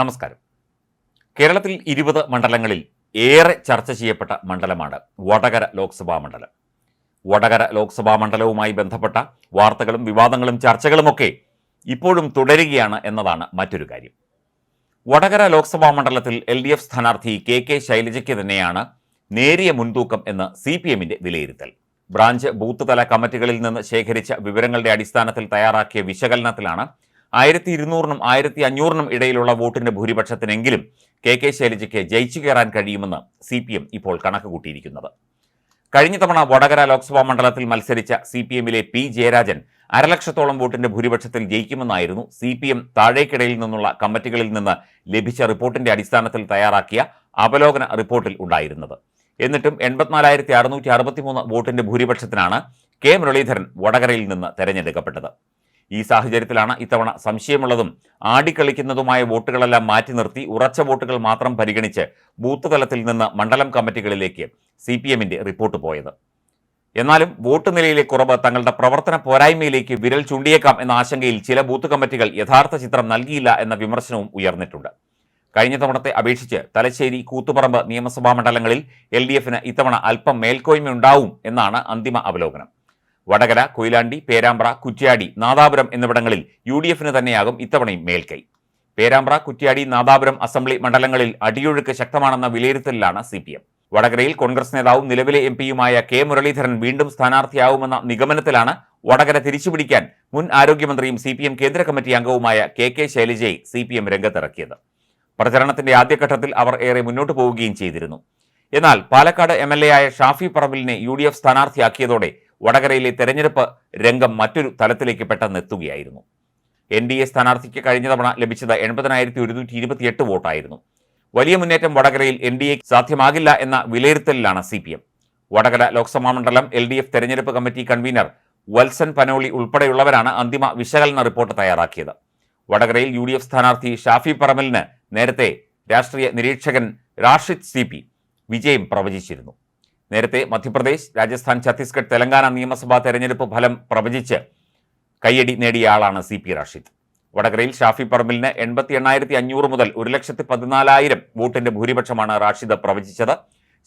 നമസ്കാരം. കേരളത്തിൽ ഇരുപത് മണ്ഡലങ്ങളിൽ ഏറെ ചർച്ച ചെയ്യപ്പെട്ട മണ്ഡലമാണ് വടകര ലോക്സഭാ മണ്ഡലം. വടകര ലോക്സഭാ മണ്ഡലവുമായി ബന്ധപ്പെട്ട വാർത്തകളും വിവാദങ്ങളും ചർച്ചകളുമൊക്കെ ഇപ്പോഴും തുടരുകയാണ് എന്നതാണ് മറ്റൊരു കാര്യം. വടകര ലോക്സഭാ മണ്ഡലത്തിൽ എൽ ഡി എഫ് സ്ഥാനാർത്ഥി കെ കെ ശൈലജയ്ക്ക് തന്നെയാണ് നേരിയ മുൻതൂക്കം എന്ന് സി പി എമ്മിന്റെ വിലയിരുത്തൽ. ബ്രാഞ്ച് ബൂത്ത് തല കമ്മിറ്റികളിൽ നിന്ന് ശേഖരിച്ച വിവരങ്ങളുടെ അടിസ്ഥാനത്തിൽ തയ്യാറാക്കിയ വിശകലനത്തിലാണ് ആയിരത്തി ഇരുന്നൂറിനും ആയിരത്തി അഞ്ഞൂറിനും ഇടയിലുള്ള വോട്ടിന്റെ ഭൂരിപക്ഷത്തിനെങ്കിലും കെ കെ ശൈലജയ്ക്ക് ജയിച്ചു കയറാൻ കഴിയുമെന്ന് സി പി എം ഇപ്പോൾ കണക്ക് കൂട്ടിയിരിക്കുന്നത്. കഴിഞ്ഞ തവണ വടകര ലോക്സഭാ മണ്ഡലത്തിൽ മത്സരിച്ച സി പി എമ്മിലെ പി ജയരാജൻ അരലക്ഷത്തോളം വോട്ടിന്റെ ഭൂരിപക്ഷത്തിൽ ജയിക്കുമെന്നായിരുന്നു സി പി എം താഴേക്കിടയിൽ നിന്നുള്ള കമ്മിറ്റികളിൽ നിന്ന് ലഭിച്ച റിപ്പോർട്ടിന്റെ അടിസ്ഥാനത്തിൽ തയ്യാറാക്കിയ അവലോകന റിപ്പോർട്ടിൽ ഉണ്ടായിരുന്നത്. എന്നിട്ടും എൺപത്തിനാലായിരത്തി അറുന്നൂറ്റി അറുപത്തിമൂന്ന് വോട്ടിന്റെ ഭൂരിപക്ഷത്തിനാണ് കെ മുരളീധരൻ വടകരയിൽ നിന്ന് തെരഞ്ഞെടുക്കപ്പെട്ടത്. ഈ സാഹചര്യത്തിലാണ് ഇത്തവണ സംശയമുള്ളതും ആടിക്കളിക്കുന്നതുമായ വോട്ടുകളെല്ലാം മാറ്റി നിർത്തി ഉറച്ച വോട്ടുകൾ മാത്രം പരിഗണിച്ച് ബൂത്ത് തലത്തിൽ നിന്ന് മണ്ഡലം കമ്മിറ്റികളിലേക്ക് സി പി എമ്മിന്റെ റിപ്പോർട്ട് പോയത്. എന്നാലും വോട്ട് നിലയിലെ കുറവ് തങ്ങളുടെ പ്രവർത്തന പോരായ്മയിലേക്ക് വിരൽ ചൂണ്ടിയേക്കാം എന്ന ആശങ്കയിൽ ചില ബൂത്ത് കമ്മിറ്റികൾ യഥാർത്ഥ ചിത്രം നൽകിയില്ല എന്ന വിമർശനവും ഉയർന്നിട്ടുണ്ട്. കഴിഞ്ഞ തവണത്തെ അപേക്ഷിച്ച് തലശ്ശേരി കൂത്തുപറമ്പ് നിയമസഭാ മണ്ഡലങ്ങളിൽ എൽ ഡി എഫിന് ഇത്തവണ അല്പം മേൽക്കോയ്മയുണ്ടാവും എന്നാണ് അന്തിമ അവലോകനം. വടകര കൊയിലാണ്ടി പേരാമ്പ്ര കുറ്റ്യാടി നാദാപുരം എന്നിവിടങ്ങളിൽ യു ഡി എഫിന് തന്നെയാകും ഇത്തവണയും മേൽക്കൈ. പേരാമ്പ്ര കുറ്റ്യാടി നാദാപുരം അസംബ്ലി മണ്ഡലങ്ങളിൽ അടിയൊഴുക്ക് ശക്തമാണെന്ന വിലയിരുത്തലിലാണ് സി പി എം വടകരയിൽ കോൺഗ്രസ് നേതാവും നിലവിലെ എം പിയുമായ കെ മുരളീധരൻ വീണ്ടും സ്ഥാനാർത്ഥിയാവുമെന്ന നിഗമനത്തിലാണ് വടകര തിരിച്ചുപിടിക്കാൻ മുൻ ആരോഗ്യമന്ത്രിയും സി പി എം കേന്ദ്ര കമ്മിറ്റി അംഗവുമായ കെ കെ ശൈലജയെ സി പി എം രംഗത്തിറക്കിയത്. പ്രചരണത്തിന്റെ ആദ്യഘട്ടത്തിൽ അവർ ഏറെ മുന്നോട്ട് പോവുകയും ചെയ്തിരുന്നു. എന്നാൽ പാലക്കാട് എം എൽ എ ആയ ഷാഫി പറമ്പിലിനെ യു ഡി എഫ് സ്ഥാനാർത്ഥിയാക്കിയതോടെ വടകരയിലെ തെരഞ്ഞെടുപ്പ് രംഗം മറ്റൊരു തലത്തിലേക്ക് പെട്ടെന്നെത്തുകയായിരുന്നു എൻ ഡി എ സ്ഥാനാർത്ഥിക്ക് കഴിഞ്ഞ തവണ ലഭിച്ചത് എൺപതിനായിരത്തി ഒരുന്നൂറ്റി ഇരുപത്തിയെട്ട് വോട്ടായിരുന്നു. വലിയ മുന്നേറ്റം വടകരയിൽ എൻ ഡി എ സാധ്യമാകില്ല എന്ന വിലയിരുത്തലിലാണ് C P M. Vadakara Lok Sabha മണ്ഡലം എൽ ഡി എഫ് തെരഞ്ഞെടുപ്പ് കമ്മിറ്റി കൺവീനർ വത്സൻ പനോളി ഉൾപ്പെടെയുള്ളവരാണ് അന്തിമ വിശകലന റിപ്പോർട്ട് തയ്യാറാക്കിയത്. വടകരയിൽ യു ഡി എഫ് സ്ഥാനാർത്ഥി ഷാഫി പറമ്പലിന് നേരത്തെ രാഷ്ട്രീയ നിരീക്ഷകൻ റാഷിദ് സി പി വിജയം പ്രവചിച്ചിരുന്നു. നേരത്തെ മധ്യപ്രദേശ് രാജസ്ഥാൻ ഛത്തീസ്ഗഡ് തെലങ്കാന നിയമസഭാ തെരഞ്ഞെടുപ്പ് ഫലം പ്രവചിച്ച് കയ്യടി നേടിയ ആളാണ് സി പി റാഷിദ്. വടകരയിൽ ഷാഫി പറമ്പിലിന് എൺപത്തി എണ്ണായിരത്തി അഞ്ഞൂറ് മുതൽ ഒരു ലക്ഷത്തി പതിനാലായിരം വോട്ടിന്റെ ഭൂരിപക്ഷമാണ് റാഷിദ് പ്രവചിച്ചത്.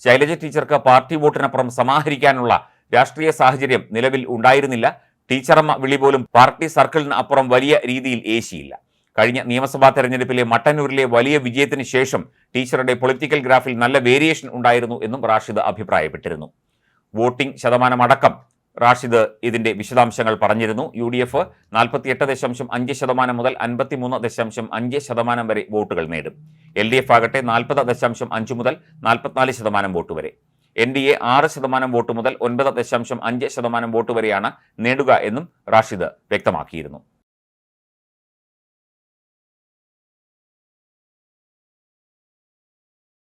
ശൈലജ ടീച്ചർക്ക് പാർട്ടി വോട്ടിനപ്പുറം സമാഹരിക്കാനുള്ള രാഷ്ട്രീയ സാഹചര്യം നിലവിൽ ഉണ്ടായിരുന്നില്ല. ടീച്ചറമ്മ വിളി പോലും പാർട്ടി സർക്കിളിന് അപ്പുറം വലിയ രീതിയിൽ ഏശിയില്ല. കഴിഞ്ഞ നിയമസഭാ തെരഞ്ഞെടുപ്പിലെ മട്ടന്നൂരിലെ വലിയ വിജയത്തിന് ശേഷം ടീച്ചറുടെ പൊളിറ്റിക്കൽ ഗ്രാഫിൽ നല്ല വേരിയേഷൻ ഉണ്ടായിരുന്നു എന്നും റാഷിദ് അഭിപ്രായപ്പെട്ടിരുന്നു. വോട്ടിംഗ് ശതമാനമടക്കം റാഷിദ് ഇതിന്റെ വിശദാംശങ്ങൾ പറഞ്ഞിരുന്നു. യു ഡി എഫ് നാൽപ്പത്തിയെട്ട് ദശാംശം അഞ്ച് ശതമാനം മുതൽ അൻപത്തിമൂന്ന് ദശാംശം അഞ്ച് ശതമാനം വരെ വോട്ടുകൾ നേടും. എൽ ഡി എഫ് ആകട്ടെ നാൽപ്പത് ദശാംശം അഞ്ച് മുതൽ നാൽപ്പത്തിനാല് ശതമാനം വോട്ട് വരെ. എൻ ഡി എ ആറ് ശതമാനം വോട്ട് മുതൽ ഒൻപത് ദശാംശം അഞ്ച് ശതമാനം വോട്ട് വരെയാണ് നേടുക എന്നും റാഷിദ് വ്യക്തമാക്കിയിരുന്നു.